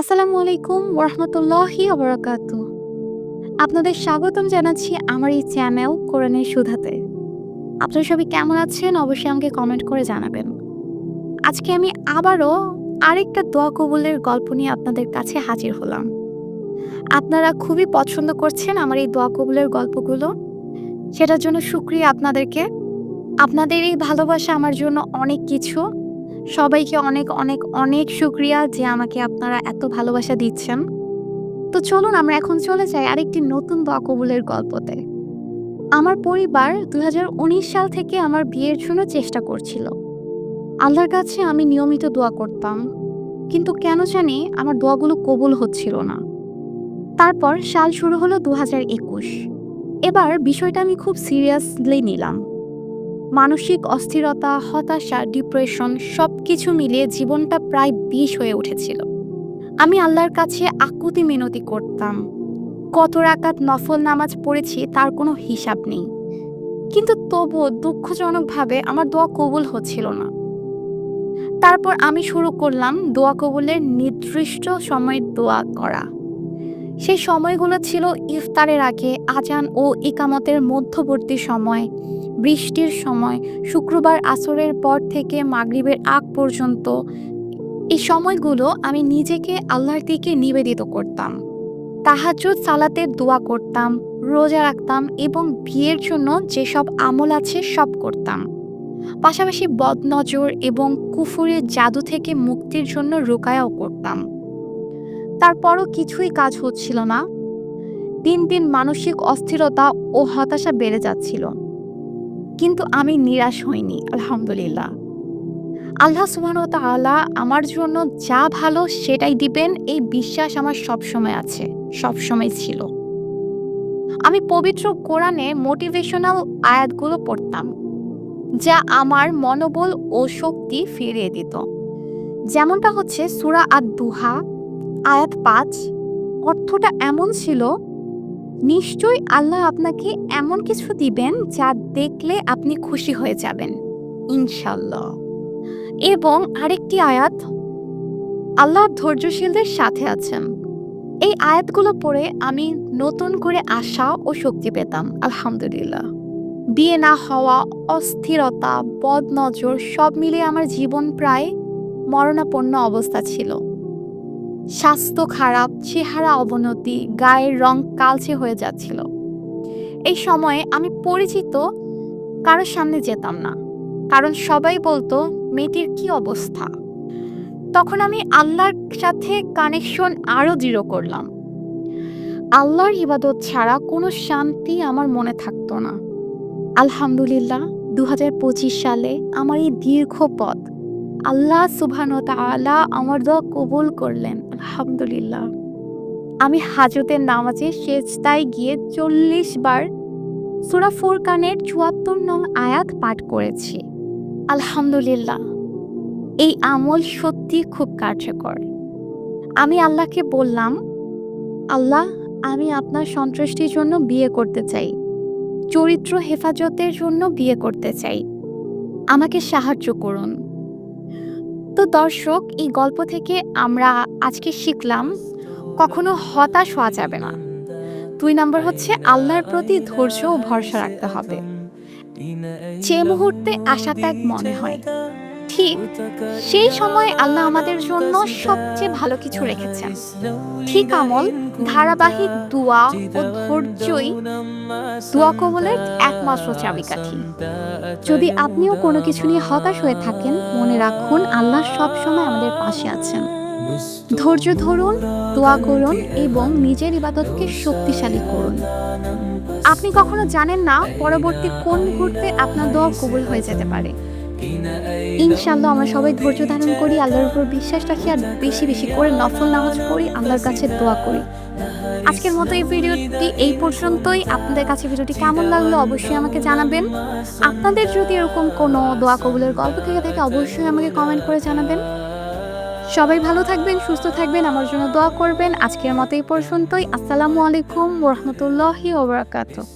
আসসালামু আলাইকুম ওরহমতুল্লাহি অবরাকাত আপনাদের স্বাগতম জানাচ্ছি আমার এই চ্যানেল কোরআনের সুধাতে। আপনারা সবাই কেমন আছেন? অবশ্যই আমাকে কমেন্ট করে জানাবেন। আজকে আমি আবারও আরেকটা দোয়া কবুলের গল্প নিয়ে আপনাদের কাছে হাজির হলাম। আপনারা খুবই পছন্দ করছেন আমার এই দোয়া কবুলের গল্পগুলো। সেটার জন্য শুক্রিয়া আপনাদেরকে। আপনাদের এই ভালোবাসা আমার জন্য অনেক কিছু। সবাইকে অনেক অনেক অনেক শুক্রিয়া যে আমাকে আপনারা এত ভালোবাসা দিচ্ছেন। তো চলুন আমরা এখন চলে যাই আরেকটি নতুন দোয়া কবুলের গল্পতে। আমার পরিবার দু হাজার উনিশ সাল থেকে আমার বিয়ের জন্য চেষ্টা করছিল। আল্লাহর কাছে আমি নিয়মিত দোয়া করতাম, কিন্তু কেন জানি আমার দোয়াগুলো কবুল হচ্ছিল না। তারপর সাল শুরু হলো দু একুশ। এবার বিষয়টা আমি খুব সিরিয়াসলি নিলাম। মানসিক অস্থিরতা, হতাশা ডিপ্রেশন সব কিছু মিলিয়ে জীবনটা প্রায় বিষ হয়ে উঠেছিল। আমি আল্লাহর কাছে আকুতি মিনতি করতাম। কত রাকাত নফল নামাজ পড়েছি তার কোনো হিসাব নেই। কিন্তু তবুও দুঃখজনকভাবে আমার দোয়া কবুল হচ্ছিল না। তারপর আমি শুরু করলাম দোয়া কবুলের নির্দিষ্ট সময় দোয়া করা। সেই সময়গুলো ছিল ইফতারের আগে, আজান ও ইকামতের মধ্যবর্তী সময়। বৃষ্টির সময়, শুক্রবার আসরের পর থেকে মাগরিবের আগ পর্যন্ত, এই সময়গুলো আমি নিজেকে আল্লাহর দিকে নিবেদিত করতাম। তাহাজ্জুদ, সালাতের দোয়া করতাম, রোজা রাখতাম এবং বিয়ের জন্য যেসব আমল আছে সব করতাম। পাশাপাশি বদনজর এবং কুফুরের জাদু থেকে মুক্তির জন্য রোকায়াও করতাম। তারপরও কিছুই কাজ হচ্ছিল না। দিন দিন মানসিক অস্থিরতা ও হতাশা বেড়ে যাচ্ছিল। কিন্তু আমি নিরাশ হইনি, আলহামদুলিল্লাহ। আল্লাহ সুবহান ও তাআলা আমার জন্য যা ভালো সেটাই দিবেন, এই বিশ্বাস আমার সবসময় আছে, সবসময় ছিল। আমি পবিত্র কোরআনে মোটিভেশনাল আয়াতগুলো পড়তাম, যা আমার মনোবল ও শক্তি ফিরিয়ে দিত। যেমনটা হচ্ছে সুরা আদ দুহা আয়াত পাঁচ, অর্থটা এমন ছিল নিশ্চয়ই আল্লাহ আপনাকে এমন কিছু দিবেন যা দেখলে আপনি খুশি হয়ে যাবেন। ইনশাল্লাহ এবং আরেকটি আয়াত, আল্লাহ ধৈর্যশীলদের সাথে আছেন। এই আয়াতগুলো পড়ে আমি নতুন করে আশা ও শক্তি পেতাম, আলহামদুলিল্লাহ। বিয়ে না হওয়া, অস্থিরতা, বদনজর সব মিলিয়ে আমার জীবন প্রায় মরণাপন্ন অবস্থা ছিল। স্বাস্থ্য খারাপ, চেহারা অবনতি, গায়ের রং কালচে হয়ে যাচ্ছিল। এই সময়ে আমি পরিচিত কারোর সামনে যেতাম না, কারণ সবাই বলতো, মেয়েটির কি অবস্থা? তখন আমি আল্লাহর সাথে কানেকশন আরও দৃঢ় করলাম। আল্লাহর ইবাদত ছাড়া কোনো শান্তি আমার মনে থাকতো না। আলহামদুলিল্লাহ দু হাজার পঁচিশ সালে আমার এই দীর্ঘ পথ আল্লাহ সুবহান তাআলা আমার দোয়া কবুল করলেন। আলহামদুলিল্লাহ। আমি হাজতের নামাজে সেজদায় গিয়ে চল্লিশ বার সুরা ফুরকানের চুয়াত্তর নং আয়াত পাঠ করেছি। আলহামদুলিল্লাহ। এই আমল সত্যি খুব কার্যকর। আমি আল্লাহকে বললাম, আল্লাহ, আমি আপনার সন্তুষ্টির জন্য বিয়ে করতে চাই। চরিত্র হেফাজতের জন্য বিয়ে করতে চাই। আমাকে সাহায্য করুন। তো দর্শক, এই গল্প থেকে আমরা আজকে শিখলাম, কখনো হতাশ হওয়া যাবে না। দুই নম্বর হচ্ছে আল্লাহর প্রতি ধৈর্য ও ভরসা রাখতে হবে। যে মুহূর্তে আশা ত্যাগ মনে হয়। ঠিক সেই সময় আল্লাহ আমাদের জন্য সবচেয়ে ভালো কিছু রেখেছেন। ঠিক আমল, ধারাবাহিক দোয়া ও ধৈর্যই দোয়া কবলের একমাত্র চাবিকাঠি। যদি আপনিও কোনো কিছু নিয়ে হতাশ হয়ে থাকেন, মনে রাখুন আল্লাহ সব সময় আমাদের পাশে আছেন। ধৈর্য ধরুন, দোয়া করুন এবং নিজের ইবাদতকে শক্তিশালী করুন। আপনি কখনো জানেন না পরবর্তী কোন মুহূর্তে আপনার দোয়া কবুল হয়ে যেতে পারে। ইনশাল্লাহ আমরা সবাই ধৈর্য ধারণ করি, আল্লাহর উপর বিশ্বাস রাখি আর বেশি বেশি করে নফল নামাজ পড়ি, আল্লাহর কাছে দোয়া করি। আজকের মতো এই ভিডিওটি এই পর্যন্তই। আপনাদের কাছে ভিডিওটি কেমন লাগল অবশ্যই আমাকে জানাবেন। আপনাদের যদি এরকম কোনো দোয়া কবুলের গল্প থেকে থাকে, অবশ্যই আমাকে কমেন্ট করে জানাবেন। সবাই ভালো থাকবেন, সুস্থ থাকবেন, আমার জন্য দোয়া করবেন। আজকের মতো এই পর্যন্তই। আসসালামু আলাইকুম ওরহমতুল্লাহি ওবরাকাতুহ